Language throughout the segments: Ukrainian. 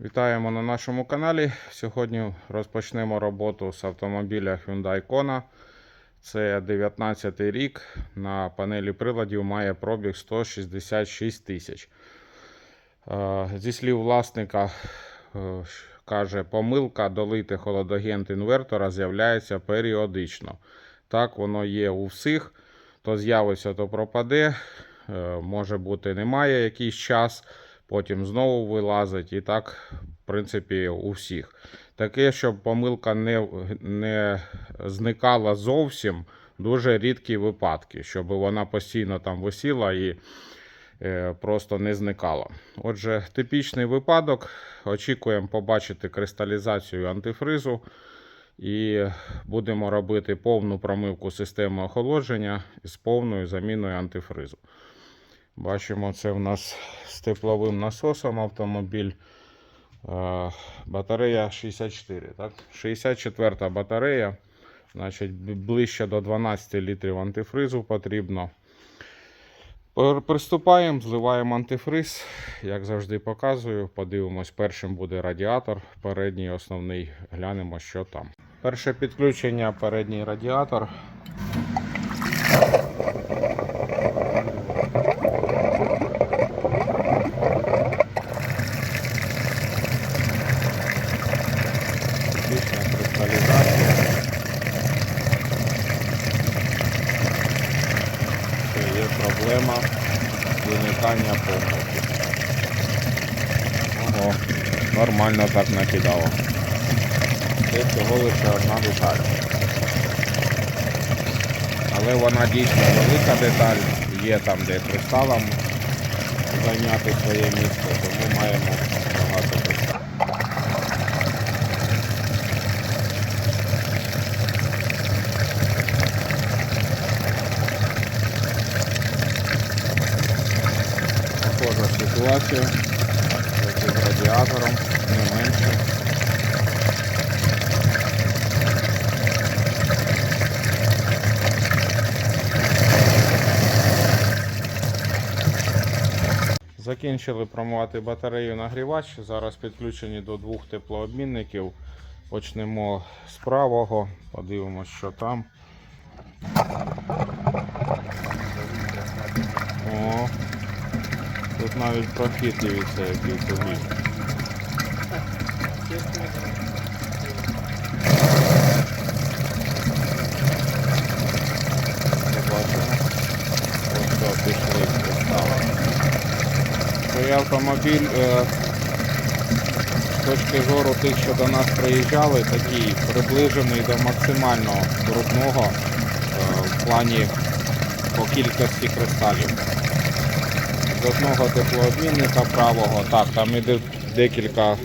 Вітаємо на нашому каналі. Сьогодні розпочнемо роботу з автомобіля Hyundai Kona. Це 19 рік. На панелі приладів має пробіг 166 тисяч. Е, Зі слів власника, е, каже, помилка долити холодагент інвертора з'являється періодично. Так воно є у всіх. То з'явиться, то пропаде. Е, Може бути, немає якийсь час потім знову вилазить. І так, в принципі, у всіх. Таке, щоб помилка не, не зникала зовсім, дуже рідкі випадки, щоб вона постійно там висіла і е, просто не зникала. Отже, типічний випадок. Очікуємо побачити кристалізацію антифризу. І будемо робити повну промивку системи охолодження з повною заміною антифризу. Бачимо, це в нас з тепловим насосом автомобіль. Е, Батарея 64. Так? 64 батарея. Значить, ближче до 12 літрів антифризу потрібно. Приступаємо, зливаємо антифриз. Як завжди показую. Подивимось, першим буде радіатор, передній основний. Глянемо, що там. Перше підключення передній радіатор. Фізична кристалізація. Це є проблема виникання помилки. Ого, нормально так накидало. Це всього лише одна деталь. Але вона дійсно велика деталь, є там, де кристалам зайняти своє місце, тому маємо багато кристалів. Схожа як з радіатором, не менше. Закінчили промивати батарею нагрівач. Зараз підключені до двох теплообмінників. Почнемо з правого, подивимось, що там. О, тут навіть прохід дивіться, який пішли кристали. Цей автомобіль е, з точки зору тих, що до нас приїжджали, такий приближений до максимально брудного е, в плані по кількості кристалів. З одного теплообмінника правого, так, там іде декілька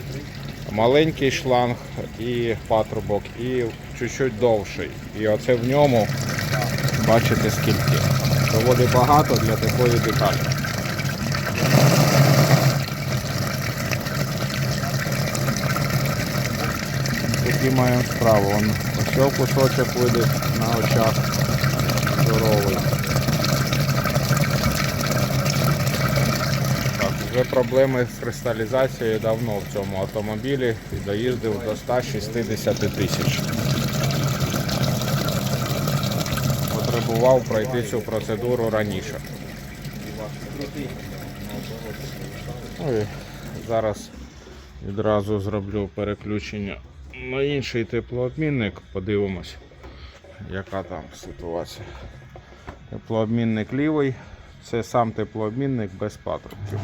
маленький шланг і патрубок, і чуть-чуть довший. І оце в ньому, бачите скільки. Доволі багато для такої деталі. Такі маємо справу. Ось кусочок видить на очах здоровий. Так, вже проблеми з кристалізацією давно в цьому автомобілі і доїздив до 160 тисяч. Потребував пройти цю процедуру раніше. Ну зараз відразу зроблю переключення на інший теплообмінник. Подивимось, яка там ситуація. Теплообмінник лівий. Це сам теплообмінник без патрубків.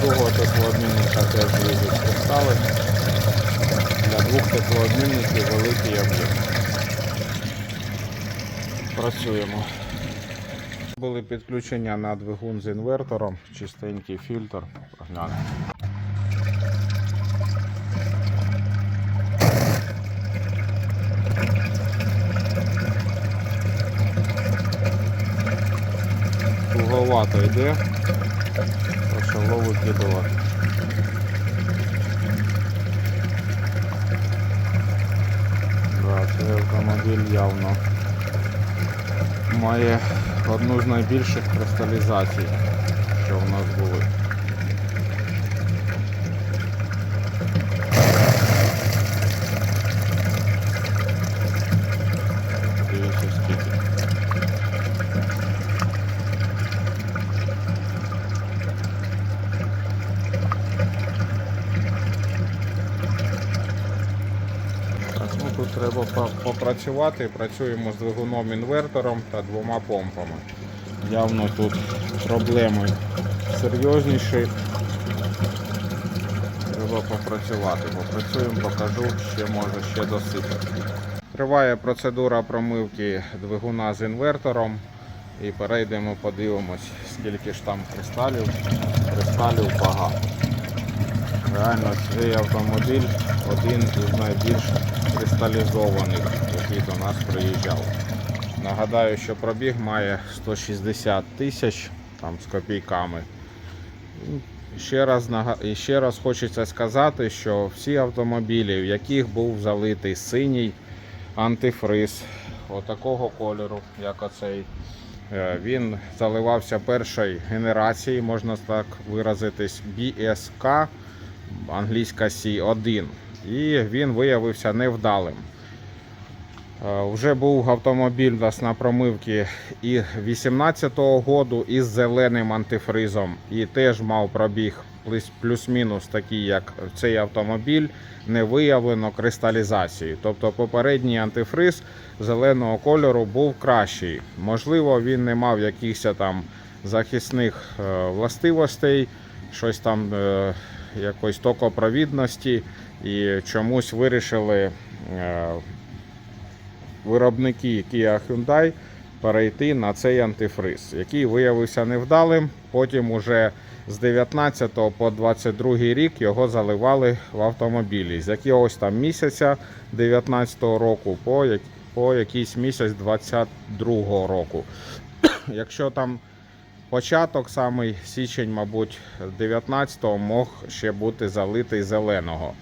Другого теплообмінника теж їдуть кристали. Для двох теплообмінників великий об'єм. Працюємо. Були підключення на двигун з інвертором, чистенький фільтр. Поглянемо. Кругова Слабовато йде. Почало викидувати. Да, цей автомобіль явно має одну з найбільших кристалізацій, що в нас були. Дивіться скільки. Так, ну тут треба по- попрацювати. Працюємо з двигуном інвертором та двома помпами. Явно тут проблеми серйозніші. Треба попрацювати. Попрацюємо, покажу, ще може ще досипати. Триває процедура промивки двигуна з інвертором. І перейдемо, подивимось, скільки ж там кристалів. Кристалів багато. Реально цей автомобіль один із найбільш кристалізованих, який до нас приїжджав. Нагадаю, що пробіг має 160 тисяч там з копійками. Ще раз, ще раз хочеться сказати, що всі автомобілі, в яких був залитий синій антифриз отакого кольору, як оцей, е, він заливався першої генерації, можна так виразитись, BSK англійська C1. І він виявився невдалим. Е, Вже був автомобіль нас на промивці і 18-го году із зеленим антифризом, і теж мав пробіг плюс- плюс-мінус такий, як цей автомобіль, не виявлено кристалізації. Тобто попередній антифриз зеленого кольору був кращий. Можливо, він не мав якихось там захисних е, властивостей, щось там е, якоїсь токопровідності, і чомусь вирішили е, виробники Kia Hyundai перейти на цей антифриз, який виявився невдалим. Потім уже з 19 по 22 рік його заливали в автомобілі. З якогось там місяця 19 року по, по якийсь місяць 22 року. Якщо там початок, самий січень, мабуть, 19-го мог ще бути залитий зеленого.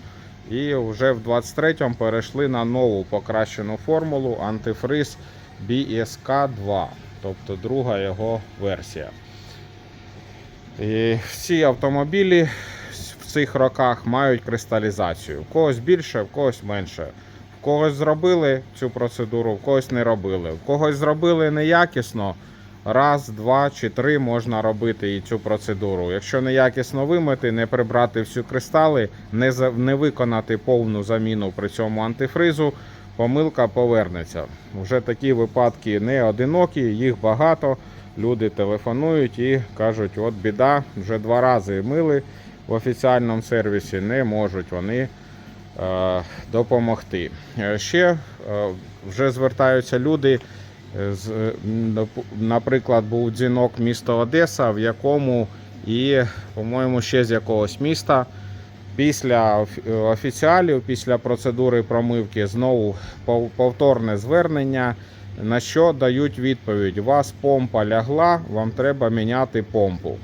І вже в 23-му перейшли на нову покращену формулу антифриз BSK2, тобто друга його версія. І всі автомобілі в цих роках мають кристалізацію. В когось більше, в когось менше. В когось зробили цю процедуру, в когось не робили. В когось зробили неякісно. Раз, два чи три можна робити і цю процедуру. Якщо неякісно вимити, не прибрати всю кристали, не, за- не виконати повну заміну при цьому антифризу, помилка повернеться. Вже такі випадки не одинокі, їх багато. Люди телефонують і кажуть, от біда, вже два рази мили в офіціальному сервісі, не можуть вони е, допомогти. Е, Ще е, вже звертаються люди. Е, е, наприклад, був дзвінок міста Одеса, в якому і, по-моєму, ще з якогось міста. Після е, офіціалів, після процедури промивки, знову повторне звернення, на що дають відповідь: у вас помпа лягла, вам треба міняти помпу.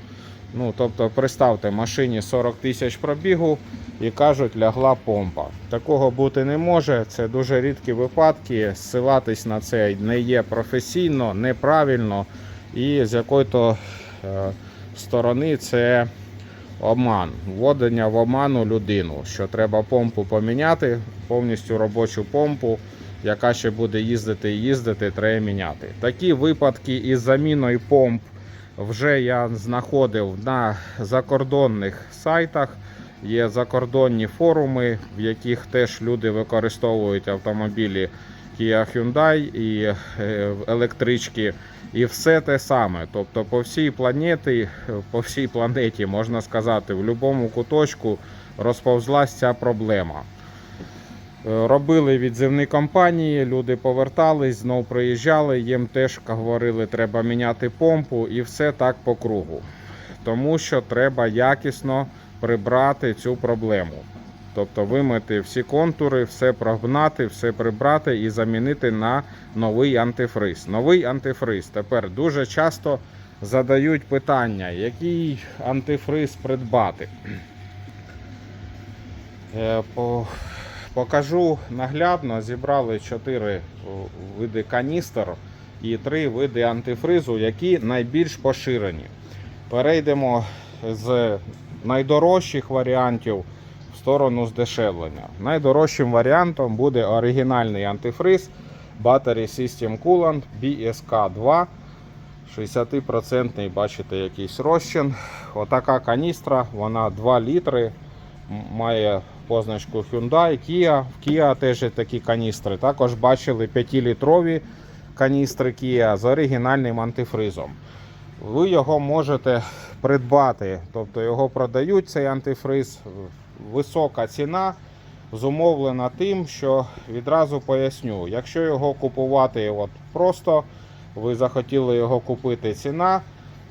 Ну, тобто, представте, машині 40 тисяч пробігу і кажуть, лягла помпа. Такого бути не може. Це дуже рідкі випадки. Ссилатись на це не є професійно, неправильно і з якої-то е, сторони це обман, вводення в оману людину, що треба помпу поміняти, повністю робочу помпу, яка ще буде їздити і їздити, треба міняти. Такі випадки із заміною помп вже я знаходив на закордонних сайтах. Є закордонні форуми, в яких теж люди використовують автомобілі Kia Hyundai і е, електрички. І все те саме. Тобто по всій планеті, по всій планеті, можна сказати, в будь-якому куточку розповзлась ця проблема. Е, Робили відзивні компанії, люди повертались, знов приїжджали, їм теж говорили, треба міняти помпу і все так по кругу. Тому що треба якісно прибрати цю проблему. Тобто вимити всі контури, все прогнати, все прибрати і замінити на новий антифриз. Новий антифриз тепер дуже часто задають питання, який антифриз придбати. Е, Покажу наглядно, зібрали 4 види каністр і 3 види антифризу, які найбільш поширені. Перейдемо з найдорожчих варіантів в сторону здешевлення. Найдорожчим варіантом буде оригінальний антифриз Battery System Coolant BSK 2. 60% бачите якийсь розчин. Отака каністра, вона 2 літри. Має позначку Hyundai, Kia. В Kia теж такі каністри. Також бачили 5-літрові каністри Kia з оригінальним антифризом. Ви його можете придбати, тобто його продають цей антифриз. Висока ціна зумовлена тим, що відразу поясню, якщо його купувати от просто, ви захотіли його купити, ціна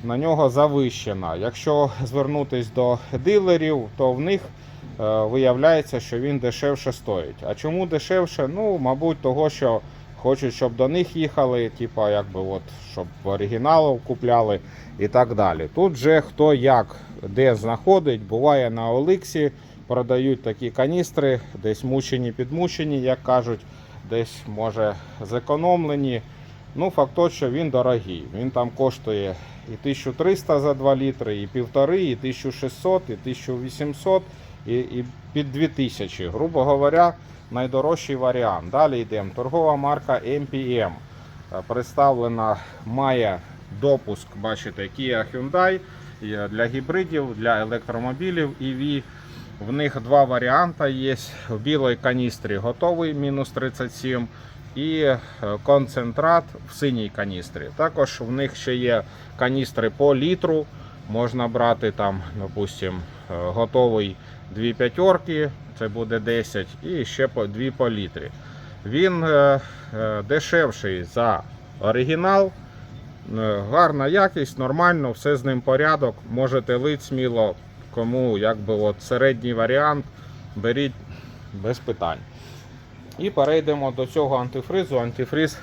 на нього завищена. Якщо звернутись до дилерів, то в них е, виявляється, що він дешевше стоїть. А чому дешевше? Ну, мабуть, того, що хочуть, щоб до них їхали, типа, якби от, щоб оригіналів купляли і так далі. Тут же хто як де знаходить, буває на Оликсі, продають такі каністри, десь мучені, підмучені, як кажуть, десь може зекономлені. Ну, факт що він дорогий. Він там коштує і 1300 за 2 літри, і 1,5, і 1600, і 1800, і, і під 2000. Грубо говоря, найдорожчий варіант. Далі йдемо. Торгова марка MPM. Е, Представлена має допуск, бачите, Kia Hyundai для гібридів, для електромобілів EV. В них два варіанти є. В білій каністрі готовий мінус 37 і е, концентрат в синій каністрі. Також в них ще є каністри по літру. Можна брати там, допустим, е, готовий дві п'ятерки, це буде 10, і ще по дві по літрі. Він е, е, дешевший за оригінал. Е, Гарна якість, нормально, все з ним порядок. Можете лить сміло, кому якби от середній варіант, беріть без питань. І перейдемо до цього антифризу. Антифриз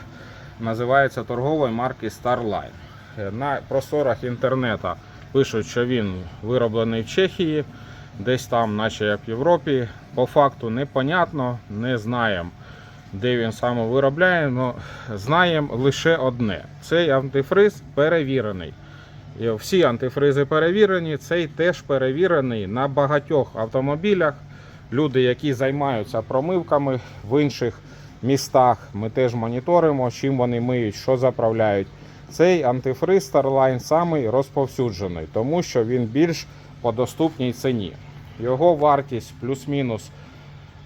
називається торгової марки Starline. На просторах інтернету пишуть, що він вироблений в Чехії, десь там, наче як в Європі. По факту непонятно, не знаємо, де він саме виробляє, але знаємо лише одне: цей антифриз перевірений. Всі антифризи перевірені, цей теж перевірений на багатьох автомобілях. Люди, які займаються промивками в інших містах, ми теж моніторимо, чим вони миють, що заправляють. Цей антифриз Starline самий розповсюджений, тому що він більш по доступній ціні. Його вартість плюс-мінус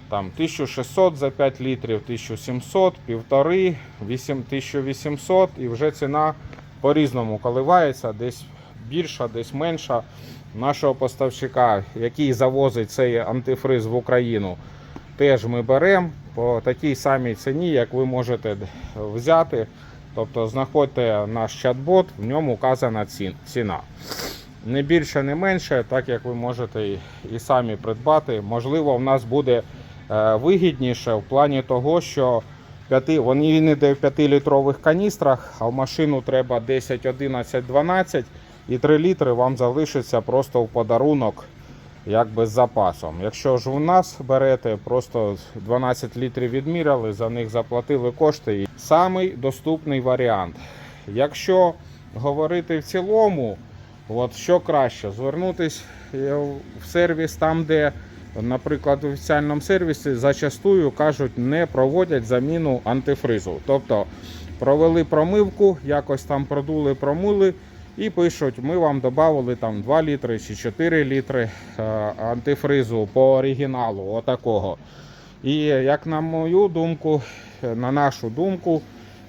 там 1600 за 5 літрів, 1700, півтори, 1800 і вже ціна по-різному коливається, десь більша, десь менша. Нашого поставщика, який завозить цей антифриз в Україну, теж ми беремо по такій самій ціні, як ви можете взяти. Тобто знаходьте наш чат-бот, в ньому вказана ціна. Не більше, не менше, так як ви можете і- самі придбати. Можливо, в нас буде е, вигідніше в плані того, що п'яти, вони він іде в 5-літрових каністрах, а в машину треба 10, 11, 12 і 3 літри вам залишиться просто в подарунок якби з запасом. Якщо ж у нас берете, просто 12 літрів відміряли, за них заплатили кошти. Самий доступний варіант. Якщо говорити в цілому, от що краще, звернутися в сервіс там, де, наприклад, в офіціальному сервісі зачастую кажуть, не проводять заміну антифризу. Тобто провели промивку, якось там продули, промили. І пишуть, ми вам додали там 2 літри чи 4 літри е, антифризу по оригіналу, отакого. І як на мою думку, е, на нашу думку,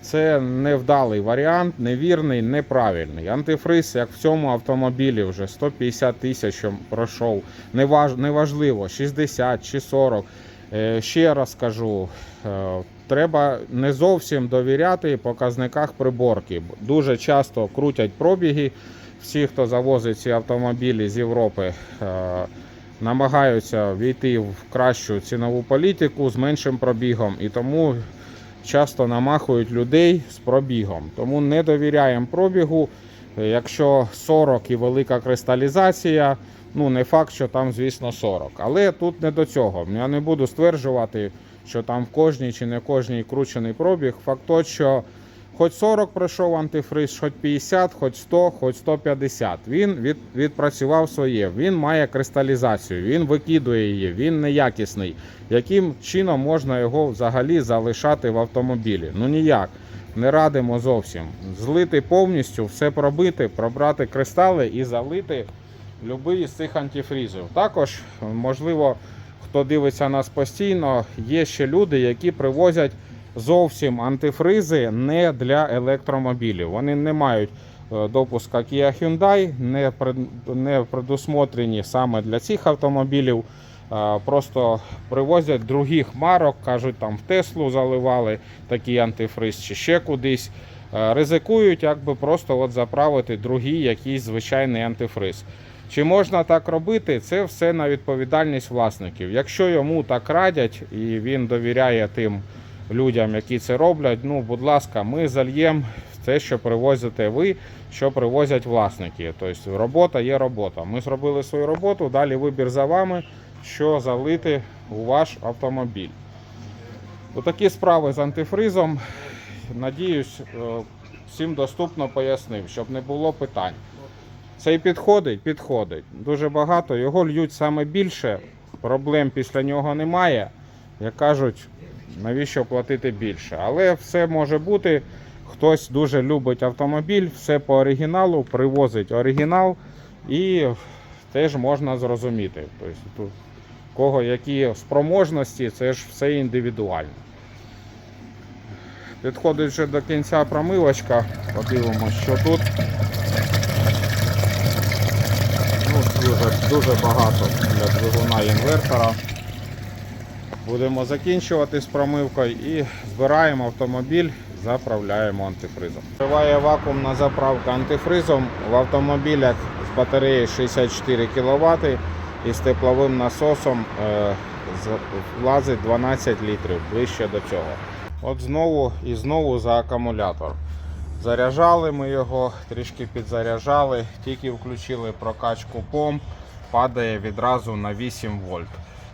це невдалий варіант, невірний, неправильний. Антифриз, як в цьому автомобілі, вже 150 тисяч пройшов. Неваж, неважливо, 60 чи 40. Е, Ще раз кажу, е, треба не зовсім довіряти показниках приборки. Дуже часто крутять пробіги. Всі, хто завозить ці автомобілі з Європи, е, намагаються війти в кращу цінову політику з меншим пробігом і тому часто намахують людей з пробігом. Тому не довіряємо пробігу. Якщо 40 і велика кристалізація, ну не факт, що там, звісно, 40. Але тут не до цього. Я не буду стверджувати, що там в кожній чи не кожній кручений пробіг. Факт то, що хоч 40 пройшов антифриз, хоч 50, хоч 100, хоч 150. Він від, відпрацював своє. Він має кристалізацію, він викидує її, він неякісний. Яким чином можна його взагалі залишати в автомобілі? Ну ніяк. Не радимо зовсім. Злити повністю, все пробити, пробрати кристали і залити будь-який з цих антифрізів. Також, можливо, хто дивиться нас постійно, є ще люди, які привозять зовсім антифризи не для електромобілів. Вони не мають е, допуска Kia Hyundai, не, не предусмотрені саме для цих автомобілів. Е, Просто привозять других марок, кажуть, там в Теслу заливали такий антифриз чи ще кудись. Е, Ризикують, якби просто от заправити другий якийсь звичайний антифриз. Чи можна так робити? Це все на відповідальність власників. Якщо йому так радять і він довіряє тим людям, які це роблять, ну, будь ласка, ми зальємо те, що привозите ви, що привозять власники. Тобто робота є робота. Ми зробили свою роботу, далі вибір за вами, що залити у ваш автомобіль. Отакі справи з антифризом. Надіюсь, е, всім доступно пояснив, щоб не було питань. Цей підходить, підходить. Дуже багато. Його льють саме більше. Проблем після нього немає. Як кажуть, навіщо платити більше. Але все може бути. Хтось дуже любить автомобіль, все по оригіналу, привозить оригінал і теж можна зрозуміти. Тобто, кого які спроможності, це ж все індивідуально. Підходить до кінця промивочка. Подивимося, що тут. Ну, дуже, дуже багато для двигуна інвертора. Будемо закінчувати з промивкою і збираємо автомобіль, заправляємо антифризом. Триває вакуумна заправка антифризом в автомобілях з батареєю 64 кВт і з тепловим насосом е, влазить 12 літрів ближче до цього. От знову і знову за акумулятор. Заряджали ми його, трішки підзаряджали, тільки включили прокачку помп, падає відразу на 8 вольт.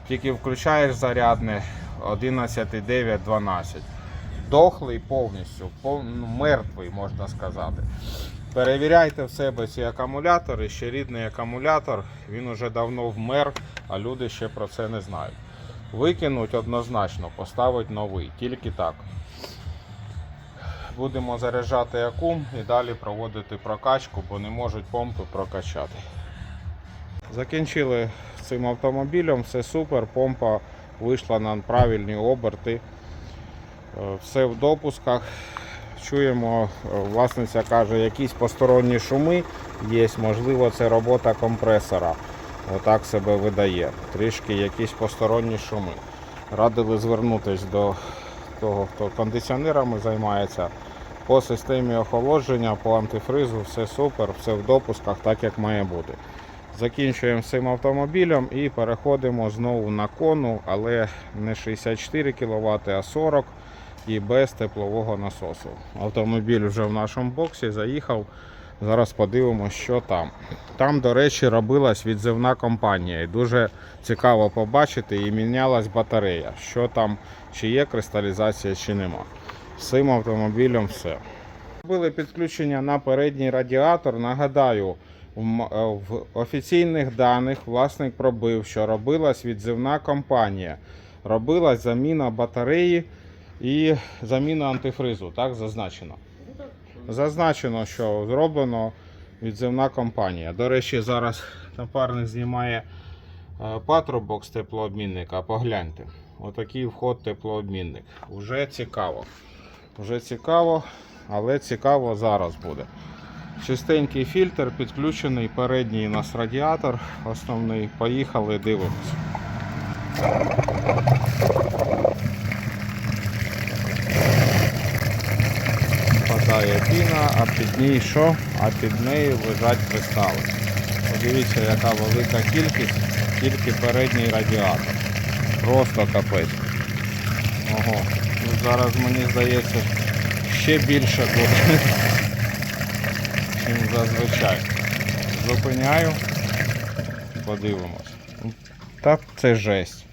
Тільки включаєш зарядне 11,9, 12. Дохлий повністю, пов- ну, мертвий, можна сказати. Перевіряйте в себе ці акумулятори. Ще рідний акумулятор, він уже давно вмер, а люди ще про це не знають. Викинуть однозначно, поставить новий, тільки так. Будемо заряджати акум і далі проводити прокачку, бо не можуть помпи прокачати. Закінчили цим автомобілем, все супер, помпа вийшла на правильні оберти. Е, Все в допусках. Чуємо, е, власниця каже, якісь посторонні шуми є, можливо, це робота компресора. Отак себе видає. Трішки якісь посторонні шуми. Радили звернутися до того, хто кондиціонерами займається. По системі охолодження, по антифризу, все супер, все в допусках, так як має бути. Закінчуємо цим автомобілем і переходимо знову на кону, але не 64 кВт, а 40 і без теплового насосу. Автомобіль вже в нашому боксі заїхав. Зараз подивимося, що там. Там, до речі, робилась відзивна компанія. І дуже цікаво побачити, і мінялась батарея. Що там, чи є кристалізація, чи нема. З цим автомобілем все. Робили підключення на передній радіатор. Нагадаю, е, в офіційних даних власник пробив, що робилась відзивна компанія. Робилась заміна батареї і заміна антифризу. Так зазначено. Зазначено, що зроблено відзивна компанія. До речі, зараз напарник знімає е, патрубок з теплообмінника. Погляньте. Отакий вход теплообмінник. Уже цікаво. Вже цікаво, але цікаво зараз буде. Чистенький фільтр підключений, передній у нас радіатор основний. Поїхали, дивимось. Падає піна, а під ній що? А під нею лежать кристали. Подивіться, яка велика кількість, тільки передній радіатор. Просто капець. Ого, зараз мені здається ще більше буде. Ніж зазвичай. Зупиняю, подивимось. Так, це жесть.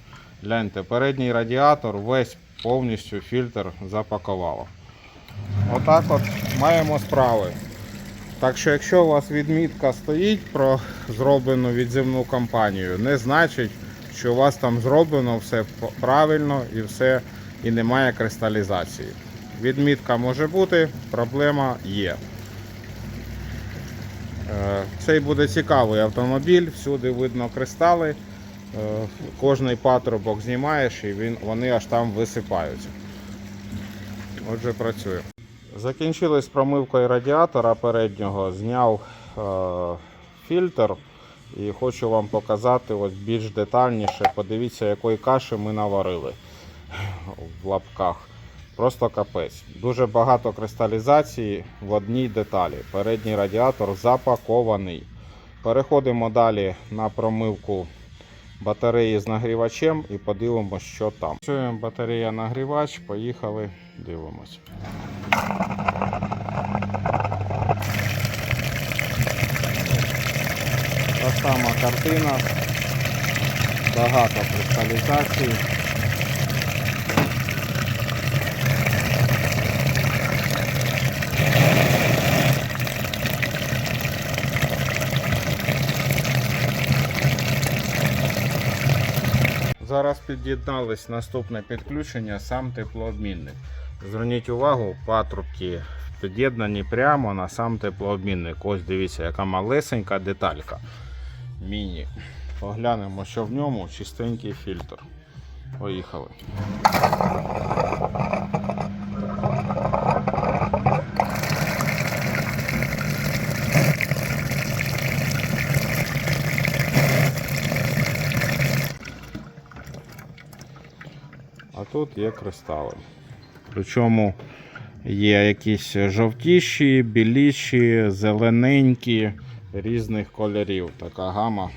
Гляньте, передній радіатор весь повністю фільтр запакувало. Отак от маємо справи. Так що, якщо у вас відмітка стоїть про зроблену відзивну кампанію, не значить, що у вас там зроблено все правильно і все і немає кристалізації. Відмітка може бути, проблема є. Е, Цей буде цікавий автомобіль, всюди видно кристали. Е, Кожний патрубок знімаєш і він, вони аж там висипаються. Отже, працює. Закінчили з промивкою радіатора переднього, зняв е, фільтр і хочу вам показати ось більш детальніше. Подивіться, якої каші ми наварили в лапках. Просто капець. Дуже багато кристалізації в одній деталі. Передній радіатор запакований. Переходимо далі на промивку батареї з нагрівачем і подивимося, що там. Працюємо батарея нагрівач, поїхали, дивимось. Та сама картина, багато кристалізацій. Зараз під'єднались наступне підключення, сам теплообмінник. Зверніть увагу, патрубки під'єднані прямо на сам теплообмінник. Ось дивіться, яка малесенька деталька. Міні. Поглянемо, що в ньому чистенький фільтр. Поїхали. А тут є кристали. Причому є якісь жовтіші, біліші, зелененькі, різних кольорів. Така гама.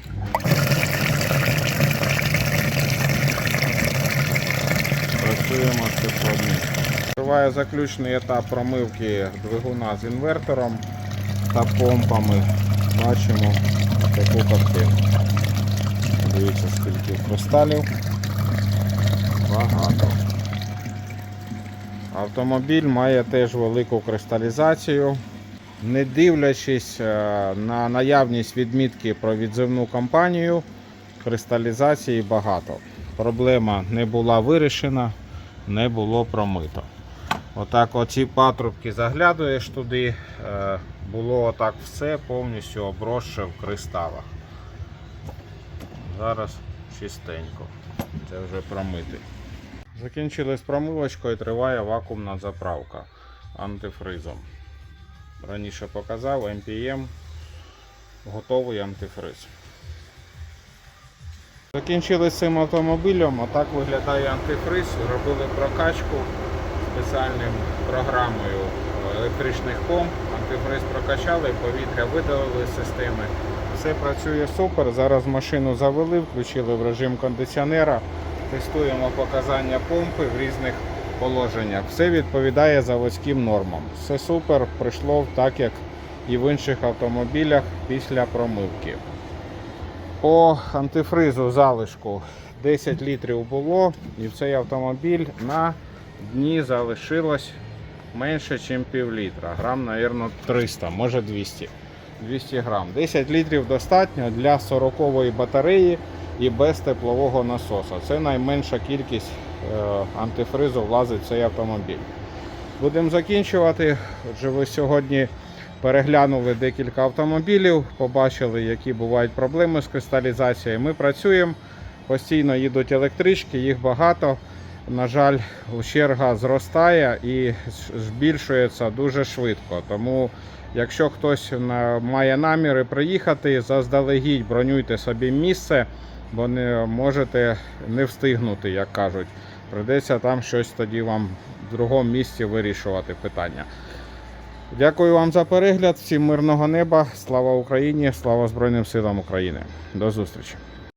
Працюємо теплообмінником. Триває заключний етап промивки двигуна з інвертором та помпами. Бачимо таку картину. Дивіться, скільки кристалів. Багато. Автомобіль має теж велику кристалізацію. Не дивлячись е, на наявність відмітки про відзивну кампанію, кристалізації багато. Проблема не була вирішена, не було промито. Отак оці патрубки заглядуєш туди, е, було отак все повністю обросше в кристалах. Зараз чистенько. Це вже промитий. Закінчили з промивочкою, триває вакуумна заправка антифризом. Раніше показав MPM, готовий антифриз. Закінчили цим автомобілем, отак виглядає антифриз. Робили прокачку спеціальним програмою електричних помп. Антифриз прокачали, повітря видалили з системи. Все працює супер. Зараз машину завели, включили в режим кондиціонера. Тестуємо показання помпи в різних положеннях. Все відповідає заводським нормам. Все супер, прийшло так, як і в інших автомобілях після промивки. По антифризу залишку 10 літрів було, і в цей автомобіль на дні залишилось менше, ніж пів літра. Грам, мабуть, 300, може 200. 200 грам. 10 літрів достатньо для 40-ї батареї і без теплового насоса. Це найменша кількість е, антифризу влазить в цей автомобіль. Будемо закінчувати. Отже, ви сьогодні переглянули декілька автомобілів, побачили, які бувають проблеми з кристалізацією. Ми працюємо, постійно їдуть електрички, їх багато. На жаль, черга зростає і збільшується дуже швидко. Тому, якщо хтось має наміри приїхати, заздалегідь бронюйте собі місце, бо не можете не встигнути, як кажуть. Придеться там щось тоді вам в другому місці вирішувати питання. Дякую вам за перегляд. Всім мирного неба. Слава Україні! Слава Збройним силам України. До зустрічі!